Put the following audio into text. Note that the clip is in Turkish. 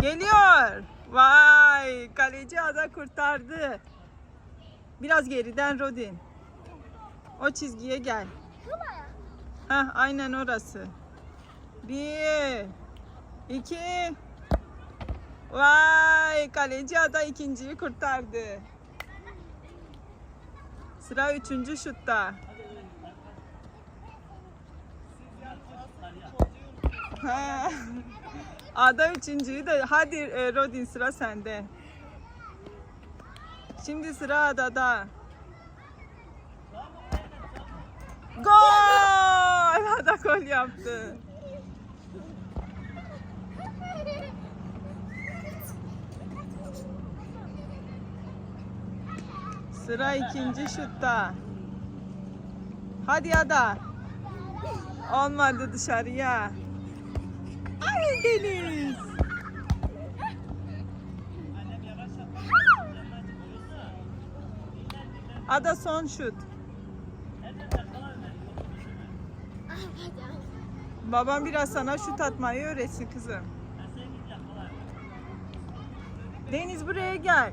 Geliyor. Vay kaleci Ada kurtardı. Biraz geriden Rodin. O çizgiye gel. Heh, aynen orası. Bir, iki. Vay kaleci Ada ikinciyi kurtardı. Sıra üçüncü şutta. Ha. Ada üçüncüyü de hadi e, Rodin sıra sende. Şimdi sıra Ada'da. Gol! Ada gol yaptı. Sıra ikinci şutta. Hadi Ada. Olmadı dışarıya. Ay. Ada son şut. Babam biraz sana şut atmayı öğretsin kızım. Deniz buraya gel.